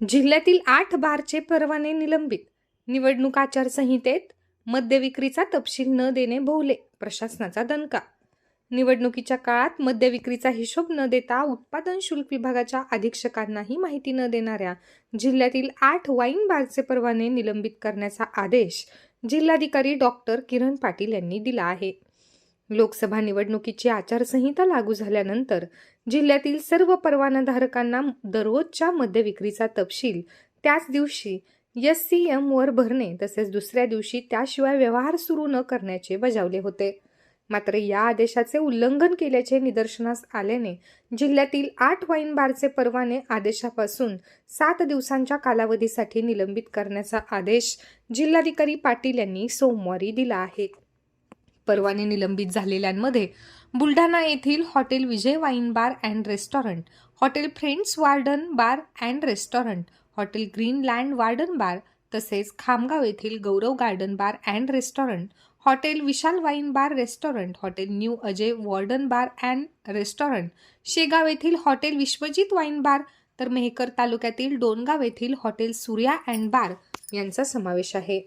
जिल्ह्यातील आठ बारचे परवाने निलंबित. निवडणूक आचारसंहितेत मद्यविक्रीचा तपशील न देणे भोवले प्रशासनाचा दणका. निवडणुकीच्या काळात मद्यविक्रीचा हिशोब न देता उत्पादन शुल्क विभागाच्या अधीक्षकांनाही माहिती न देणाऱ्या जिल्ह्यातील आठ वाईन बारचे परवाने निलंबित करण्याचा आदेश जिल्हाधिकारी डॉक्टर किरण पाटील यांनी दिला आहे. लोकसभा निवडणुकीची आचारसंहिता लागू झाल्यानंतर जिल्ह्यातील सर्व परवानाधारकांना दररोजच्या मद्यविक्रीचा तपशील त्याच दिवशी एस सी एमवर भरणे तसेच दुसऱ्या दिवशी त्याशिवाय व्यवहार सुरू न करण्याचे बजावले होते. मात्र या आदेशाचे उल्लंघन केल्याचे निदर्शनास आल्याने जिल्ह्यातील आठ वाईन बारचे परवाने आदेशापासून सात दिवसांच्या कालावधीसाठी निलंबित करण्याचा आदेश जिल्हाधिकारी पाटील यांनी सोमवारी दिला आहे. परवाने निलंबित झालेल्यांमध्ये बुलढाणा येथील hotel Vijay wine bar and restaurant hotel friends warden bar and restaurant hotel Greenland warden bar तसेच खामगाव येथील Gaurav garden bar and restaurant hotel Vishal wine bar restaurant hotel new Ajay warden bar and restaurant Shegaon येथील hotel Vishwajit wine बार तर मेहकर तालुक्यातील डोनगाव येथील hotel Surya and बार यांचा समावेश आहे.